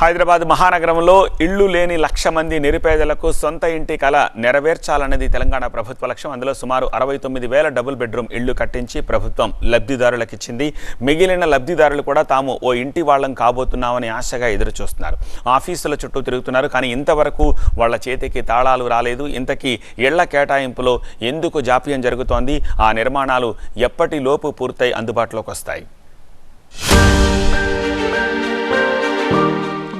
హైదరాబాద్ మహానగరంలో ఇళ్ళు లేని లక్ష మంది నిరుపేదలకు సొంత ఇంటి కల నెరవేర్చాలన్నది తెలంగాణ ప్రభుత్వ లక్ష్యం. అందులో సుమారు అరవై తొమ్మిది వేల డబుల్ బెడ్రూమ్ ఇళ్ళు కట్టించి ప్రభుత్వం లబ్ధిదారులకు ఇచ్చింది మిగిలిన లబ్ధిదారులు కూడా తాము ఓ ఇంటి వాళ్ళం కాబోతున్నామని ఆశగా ఎదురుచూస్తున్నారు. ఆఫీసుల చుట్టూ తిరుగుతున్నారు కానీ ఇంతవరకు వాళ్ళ చేతికి తాళాలు రాలేదు. ఇంతకీ ఇళ్ళ కేటాయింపులో ఎందుకు జాప్యం జరుగుతోంది? ఆ నిర్మాణాలు ఎప్పటిలోపు పూర్తయి అందుబాటులోకి వస్తాయి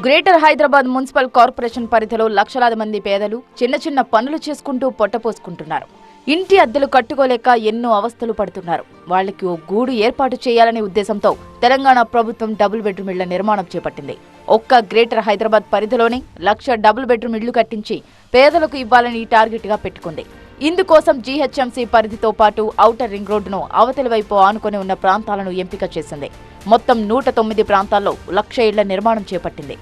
గ్రేటర్ హైదరాబాద్ మున్సిపల్ కార్పొరేషన్ పరిధిలో లక్షలాది మంది పేదలు చిన్న చిన్న పనులు చేసుకుంటూ పొట్టపోసుకుంటున్నారు ఇంటి అద్దెలు కట్టుకోలేక ఎన్నో అవస్థలు పడుతున్నారు. వాళ్ళకి ఓ గూడు ఏర్పాటు చేయాలనే ఉద్దేశంతో తెలంగాణ ప్రభుత్వం డబుల్ బెడ్రూమ్ ఇళ్ళ నిర్మాణం చేపట్టింది. ఒక్క గ్రేటర్ హైదరాబాద్ పరిధిలోనే లక్ష డబుల్ బెడ్రూమ్ ఇళ్ళు కట్టించి పేదలకు ఇవ్వాలని టార్గెట్గా పెట్టుకుంది. ఇందుకోసం జీహెచ్ఎంసీ పరిధితో పాటు ఔటర్ రింగ్ రోడ్డును అవతలి వైపు ఆనుకొని ఉన్న ప్రాంతాలను ఎంపిక చేసింది. మొత్తం నూట తొమ్మిది ప్రాంతాల్లో లక్ష ఇళ్ళ నిర్మాణం చేపట్టింది.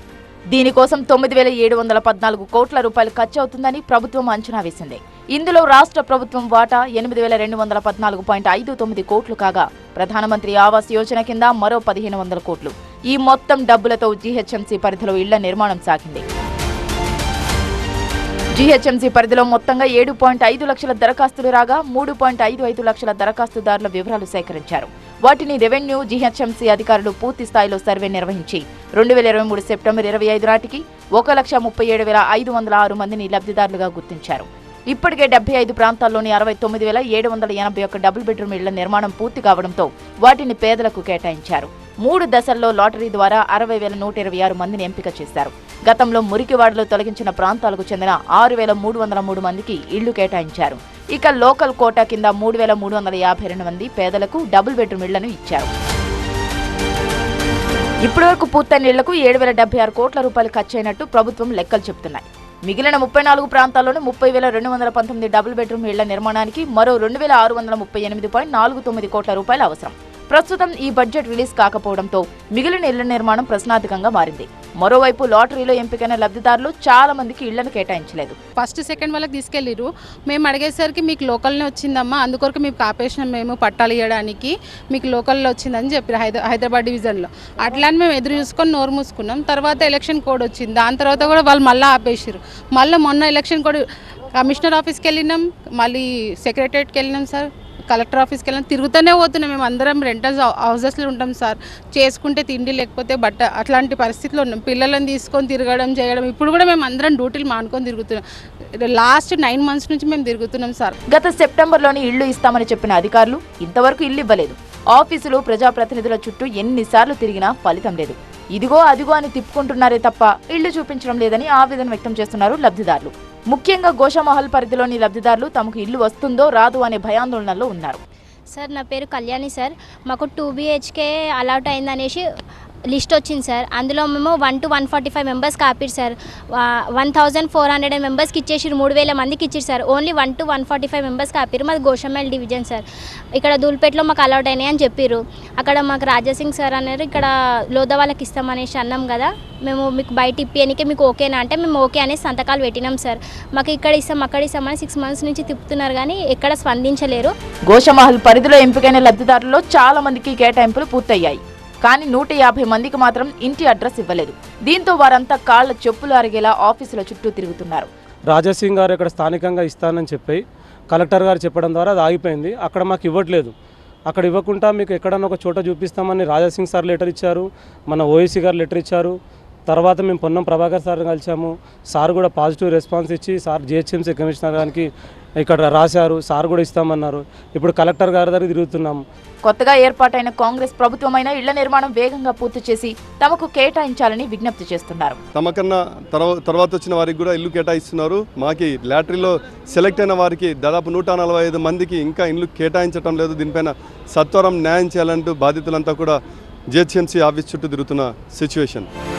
దీనికోసం తొమ్మిది వేల ఏడు వందల పద్నాలుగు కోట్ల రూపాయలు ఖర్చు అవుతుందని ప్రభుత్వం అంచనా వేసింది. ఇందులో రాష్ట్ర ప్రభుత్వం వాటా ఎనిమిది వేల రెండు వందల పద్నాలుగు పాయింట్ ఐదు తొమ్మిది కోట్లు కాగా ప్రధానమంత్రి ఆవాస్ యోజన కింద మరో పదిహేను వందల కోట్లు. ఈ మొత్తం డబ్బులతో జీహెచ్ఎంసీ పరిధిలో ఇళ్ళ నిర్మాణం సాగింది. జీహెచ్ఎంసీ పరిధిలో మొత్తంగా ఏడు పాయింట్ ఐదు లక్షల దరఖాస్తులు రాగా మూడు పాయింట్ ఐదు ఐదు లక్షల దరఖాస్తుదారుల వివరాలు సేకరించారు. వాటిని రెవెన్యూ జీహెచ్ఎంసీ అధికారులు పూర్తి స్థాయిలో సర్వే నిర్వహించి రెండు వేల ఇరవై మూడు సెప్టెంబర్ ఇరవై ఐదు నాటికి ఒక లక్ష ముప్పై ఏడు వేల ఐదు వందల ఆరు మందిని లబ్ధిదారులుగా గుర్తించారు. ఇప్పటికే డెబ్బై ఐదు ప్రాంతాల్లోని అరవై తొమ్మిది వేల ఏడు వందల ఎనభై ఒక్క డబుల్ బెడ్రూమ్ ఇళ్ళ నిర్మాణం పూర్తి కావడంతో వాటిని పేదలకు కేటాయించారు. మూడు దశల్లో లాటరీ ద్వారా అరవై వేల నూట ఇరవై ఆరు మందిని ఎంపిక చేశారు. గతంలో మురికివాడలో తొలగించిన ప్రాంతాలకు చెందిన ఆరు వేల మూడు వందల మూడు మందికి ఇళ్ళు కేటాయించారు. ఇక లోకల్ కోటా కింద మూడు వేల మూడు వందల యాభై రెండు మంది పేదలకు డబుల్ బెడ్రూమ్ ఇళ్ళను ఇచ్చారు. ఇప్పటివరకు పూర్తయిన ఇళ్ళకు ఏడు వేల డెబ్బై ఆరు కోట్ల రూపాయలు ఖర్చయినట్టు ప్రభుత్వం లెక్కలు చెబుతున్నాయి. మిగిలిన ముప్పై నాలుగు ప్రాంతాల్లోనూ ముప్పై వేల రెండు వందల పంతొమ్మిది డబుల్ బెడ్రూమ్ ఇళ్ళ నిర్మాణానికి మరో రెండు వేల ఆరు వందల ముప్పై ఎనిమిది పాయింట్ నాలుగు తొమ్మిది కోట్ల రూపాయలు అవసరం. ప్రస్తుతం ఈ బడ్జెట్ రిలీజ్ కాకపోవడంతో మిగిలిన ఇళ్ళ నిర్మాణం ప్రశ్నార్థకంగా మారింది. మరోవైపు లాటరీలో ఎంపికైన లబ్ధిదారులు చాలా మందికి ఇళ్ళను కేటాయించలేదు. ఫస్ట్ సెకండ్ వాళ్ళకి తీసుకెళ్ళిరు మేము అడిగేసరికి మీకు లోకల్నే వచ్చిందమ్మా అందుకొరకు మేము కాపేసినాం మేము పట్టాలు ఇవ్వడానికి మీకు లోకల్లో వచ్చిందని చెప్పారు హైద హైదరాబాద్ డివిజన్లో. అట్లా అని మేము ఎదురు చూసుకొని నోరు మూసుకున్నాం. తర్వాత ఎలక్షన్ కోడ్ వచ్చింది. దాని తర్వాత కూడా వాళ్ళు మళ్ళీ ఆపేసారు మళ్ళీ మొన్న ఎలక్షన్ కోడ్ కమిషనర్ ఆఫీస్కి వెళ్ళినాం మళ్ళీ సెక్రటరేట్కి వెళ్ళినాం సార్. కలెక్టర్ ఆఫీస్కి వెళ్ళిన తిరుగుతూనే పోతున్నాం. మేము అందరం రెంటల్ హౌసెస్లో ఉంటాం సార్. చేసుకుంటే తిండి లేకపోతే బట్ట అట్లాంటి పరిస్థితిలో ఉన్నాం. పిల్లలను తీసుకొని తిరగడం చేయడం ఇప్పుడు కూడా మేము అందరం డ్యూటీలు మానుకొని తిరుగుతున్నాం. లాస్ట్ నైన్ మంత్స్ నుంచి మేము తిరుగుతున్నాం సార్. గత సెప్టెంబర్లోనే ఇళ్ళు ఇస్తామని చెప్పిన అధికారులు ఇంతవరకు ఇల్లు ఇవ్వలేదు. ఆఫీసులు ప్రజాప్రతినిధుల చుట్టూ ఎన్నిసార్లు తిరిగినా ఫలితం లేదు. ఇదిగో అదిగో అని తిప్పుకుంటున్నారే తప్ప ఇళ్ళు చూపించడం లేదని ఆవేదన వ్యక్తం చేస్తున్నారు లబ్ధిదారులు. ముఖ్యంగా గోషామహల్ పరిధిలోని లబ్ధిదారులు తమకు ఇల్లు వస్తుందో రాదు అనే భయాందోళనలో ఉన్నారు. సార్ నా పేరు కళ్యాణి సార్. మాకు టూ బీహెచ్కే అలాట్ అయిందనేసి లిస్ట్ వచ్చింది సార్. అందులో మేము one two one forty five మెంబర్స్కి ఆపిరు sir one thousand four hundred మెంబర్స్కి ఇచ్చేసారు మూడు వేల మందికి ఇచ్చారు sir. Only one two one forty five మెంబర్స్కి ఆపిరు మాది గోషమల్ డివిజన్ సార్. ఇక్కడ దూల్పేటలో మాకు అలౌట్ అయినాయి అని చెప్పారు అక్కడ మాకు రాజాసింగ్ సార్ అన్నారు ఇక్కడ లోద వాళ్ళకి ఇస్తామనేసి అన్నాం కదా. మేము మీకు బయట ఇప్పియనికే మీకు ఓకేనా అంటే మేము ఓకే అనేసి సంతకాలు పెట్టినాం సార్. మాకు ఇక్కడ ఇస్తాం అక్కడ ఇస్తామని సిక్స్ మంత్స్ నుంచి తిప్పుతున్నారు కానీ ఎక్కడ స్పందించలేరు. గోషమహల్ పరిధిలో ఎంపికైన లబ్ధిదారుల్లో చాలా మందికి కేటాయింపులు పూర్తయ్యాయి. కానీ నూట యాభై మందికి మాత్రం ఇంటి అడ్రస్ ఇవ్వలేదు. దీంతో వారంతా కాళ్ళ చెప్పులు అరిగేలా ఆఫీసుల చుట్టూ తిరుగుతున్నారు. రాజాసింగ్ గారు ఇక్కడ స్థానికంగా ఇస్తానని చెప్పి కలెక్టర్ గారు చెప్పడం ద్వారా అది ఆగిపోయింది. అక్కడ మాకు ఇవ్వట్లేదు. అక్కడ ఇవ్వకుండా మీకు ఎక్కడన్నా ఒక చోట చూపిస్తామని రాజాసింగ్ సార్ లెటర్ ఇచ్చారు. మన ఓఎసీ గారు లెటర్ ఇచ్చారు. తర్వాత మేము పొన్నం ప్రభాకర్ సార్ కలిసాము సార్ కూడా పాజిటివ్ రెస్పాన్స్ ఇచ్చి సార్ జిహెచ్ఎంసీ కమిషనర్ గారికి ఇక్కడ రాశారు. సార్ కూడా ఇస్తామన్నారు. ఇప్పుడు కలెక్టర్ గారి దగ్గర తిరుగుతున్నాము. కొత్తగా ఏర్పాటైన కాంగ్రెస్ ప్రభుత్వమైన ఇళ్ళ నిర్మాణం వేగంగా పూర్తి చేసి తమకు కేటాయించాలని విజ్ఞప్తి చేస్తున్నారు. తమకన్నా తర్వా- తర్వాత వచ్చిన వారికి కూడా ఇల్లు కేటాయిస్తున్నారు. మాకి లాటరీలో సెలెక్ట్ అయిన వారికి దాదాపు నూట నలభై ఐదు మందికి ఇంకా ఇల్లు కేటాయించడం లేదు. దీనిపైన సత్వరం న్యాయం చేయాలంటూ బాధితులంతా కూడా జిహెచ్ఎంసీ ఆఫీస్ చుట్టూ తిరుగుతున్న సిచ్యువేషన్.